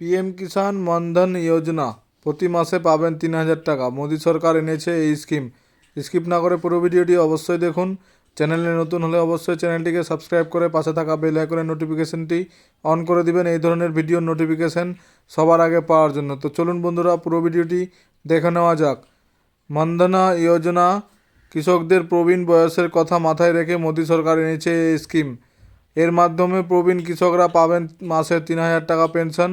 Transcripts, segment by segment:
PM কিষাণ মানধন যোজনা। প্রতি মাসে পাবেন তিন হাজার টাকা। মোদী সরকার এনেছে এই স্কিম। স্কিপ না করে পুরো ভিডিওটি অবশ্যই দেখুন। চ্যানেলে নতুন হলে অবশ্যই চ্যানেলটিকে সাবস্ক্রাইব করে পাশে থাকা বেল আইকনের নোটিফিকেশনটি অন করে দিবেন। এই ধরনের ভিডিও নোটিফিকেশন সবার আগে পাওয়ার জন্য। তো চলুন বন্ধুরা, পুরো ভিডিওটি দেখে নেওয়া যাক। মন্দনা যোজনা কৃষকদের প্রবীণ বয়সের কথা মাথায় রেখে মোদী সরকার এনেছে এই স্কিম। এর মাধ্যমে প্রবীণ কৃষকরা পাবেন মাসে তিন হাজার টাকা পেনশন।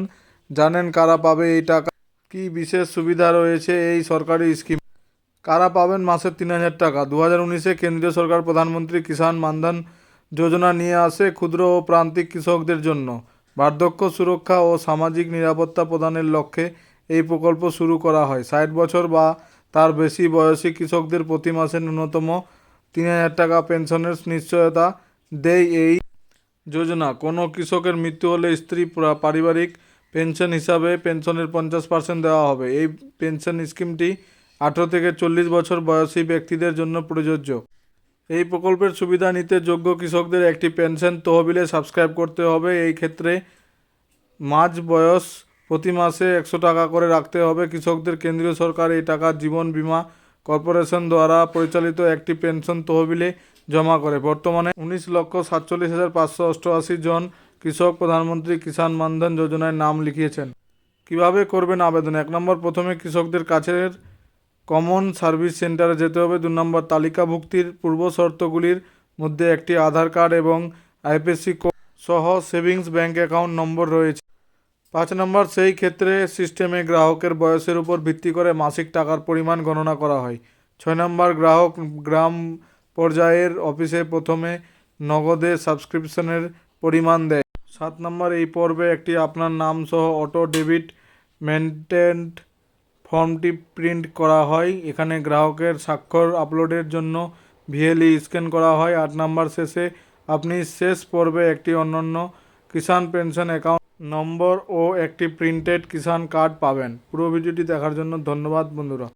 জানেন কারা পাবে এই টাকা? কি বিশেষ সুবিধা রয়েছে এই সরকারি স্কিম? কারা পাবেন মাসে তিন হাজার টাকা? দু হাজার উনিশে কেন্দ্রীয় সরকার প্রধানমন্ত্রী কিষাণ মানধন যোজনা নিয়ে আসে ক্ষুদ্র ও প্রান্তিক কৃষকদের জন্য। বার্ধক্য সুরক্ষা ও সামাজিক নিরাপত্তা প্রদানের লক্ষ্যে এই প্রকল্প শুরু করা হয়। ষাট বছর বা তার বেশি বয়সী কৃষকদের প্রতি মাসে ন্যূনতম তিন হাজার টাকা পেনশনের নিশ্চয়তা দেয় এই যোজনা। কোনো কৃষকের মৃত্যু হলে স্ত্রী পারিবারিক পেনশন হিসাবে পেনশনের পঞ্চাশ পার্সেন্ট দেওয়া হবে। এই পেনশন স্কিমটি আঠেরো থেকে চল্লিশ বছর বয়সী ব্যক্তিদের জন্য প্রযোজ্য। এই প্রকল্পের সুবিধা নিতে যোগ্য কৃষকদের একটি পেনশন তহবিলে সাবস্ক্রাইব করতে হবে। এই ক্ষেত্রে মাঝ বয়স প্রতি মাসে একশো টাকা করে রাখতে হবে। কৃষকদের কেন্দ্রীয় সরকার এই টাকা জীবন বীমা কর্পোরেশন দ্বারা পরিচালিত একটি পেনশন তহবিলে জমা করে। বর্তমানে উনিশ লক্ষ সাতচল্লিশ হাজার পাঁচশো অষ্টআশি জন কৃষক প্রধানমন্ত্রী কিষাণ মানধন যোজনায় নাম লিখিয়েছেন। কীভাবে করবেন আবেদন? এক নম্বর, প্রথমে কৃষকদের কাছের কমন সার্ভিস সেন্টারে যেতে হবে। দু নম্বর, তালিকাভুক্তির পূর্ব শর্তগুলির মধ্যে একটি আধার কার্ড এবং আইপিএসসি সহ সেভিংস ব্যাঙ্ক অ্যাকাউন্ট নম্বর রয়েছে। পাঁচ নম্বর, সেই ক্ষেত্রে সিস্টেমে গ্রাহকের বয়সের উপর ভিত্তি করে মাসিক টাকার পরিমাণ গণনা করা হয়। ছয় নম্বর, গ্রাহক গ্রাম পর্যায়ের অফিসে প্রথমে নগদে সাবস্ক্রিপশনের পরিমাণ দেয়। সাত নম্বর, এই পর্বে একটি আপনার নাম সহ অটো ডেবিট মেনটেন্ড ফর্মটি প্রিন্ট করা হয়। এখানে গ্রাহকের স্বাক্ষর আপলোডের জন্য ভিএলই স্ক্যান করা হয়। আট নম্বর শেষে আপনি শেষ পর্বে একটি অনন্য কিষাণ পেনশন অ্যাকাউন্ট নম্বর ও একটি প্রিন্টেড কিষাণ কার্ড পাবেন। পুরো ভিডিওটি দেখার জন্য ধন্যবাদ বন্ধুরা।